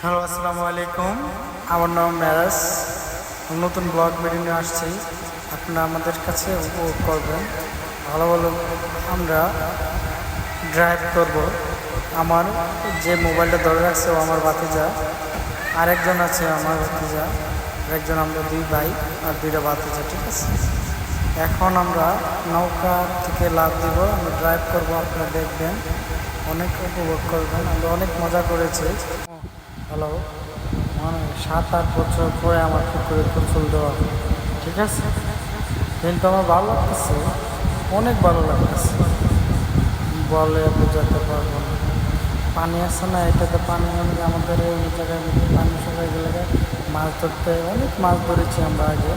Hello, আসসালামু আলাইকুম। আমার নাম মেরাজ নতুন ব্লগ ভিডিও নিয়ে আসছি। আপনারা আমাদের কাছে উপভোগ করবেন। ভালো ভালো আমরা ড্রাইভ করব। আমার যে মোবাইলটা ধরে রাখছে ও আমার ভাতিজা। আরেকজন আছে আমার ভাতিজা। একজন আমরা দুই ভাই আর দুইটা ভাতিজা, ঠিক আছে? এখন আমরা নৌকা থেকে লাভ দিব। আমরা ড্রাইভ করব, আপনারা দেখবেন। অনেক উপভোগ করবেন। আমরা অনেক মজা করেছি। হ্যালো মানে সাত, আট বছর পরে আমার পুকুরে গোসল দেওয়া ঠিক আছে? কিন্তু আমার ভালো লাগতেছে, অনেক ভালো লাগতেছে। বলে বোঝাতে পারব না। পানি আছে না, এটাতে পানি অনেক আমাদের এই জায়গায় পানি শুকাই গেলে মাছ ধরতে, অনেক মাছ ধরেছি আমরা আগে।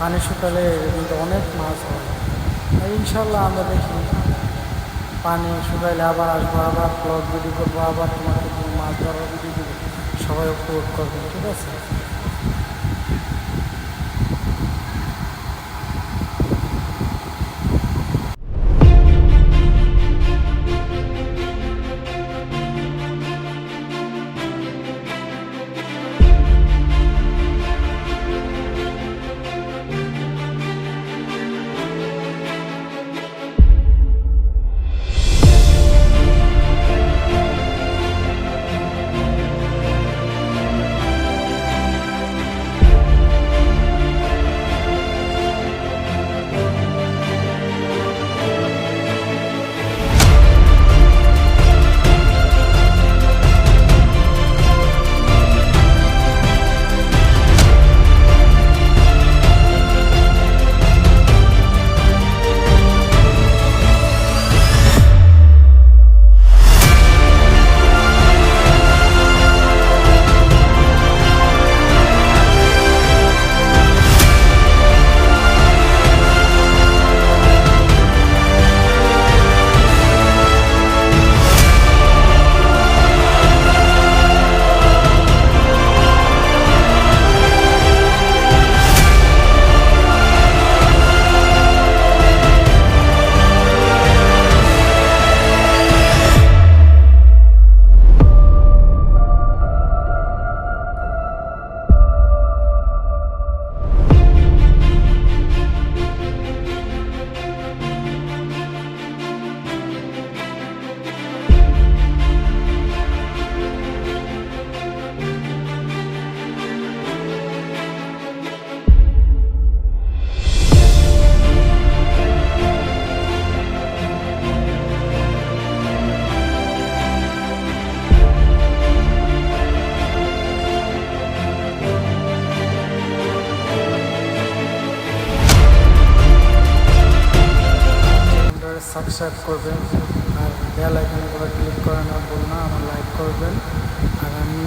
পানি শুকালে কিন্তু অনেক মাছ হয়। ইনশাল্লাহ আমরা দেখি, পানি শুকাইলে আবার আসব, আবার ব্লগ ভিডিও করব, আবার তোমাকে মাছ ধরার ভিডিও দেবো সবাই উপভোগ করবেন ঠিক আছে সাবস্ক্রাইব করবেন আর বেল আইকনে করে ক্লিক করে না বলুন আমার লাইক করবেন। আর আমি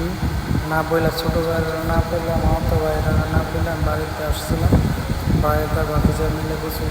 না বললাম ছোটো ভাইয়েরা না বললাম আমার তো ভাইয়েরা, না পেলে আমি বাড়িতে আসছিলাম। বাড়িতে বাকি মিলে বসে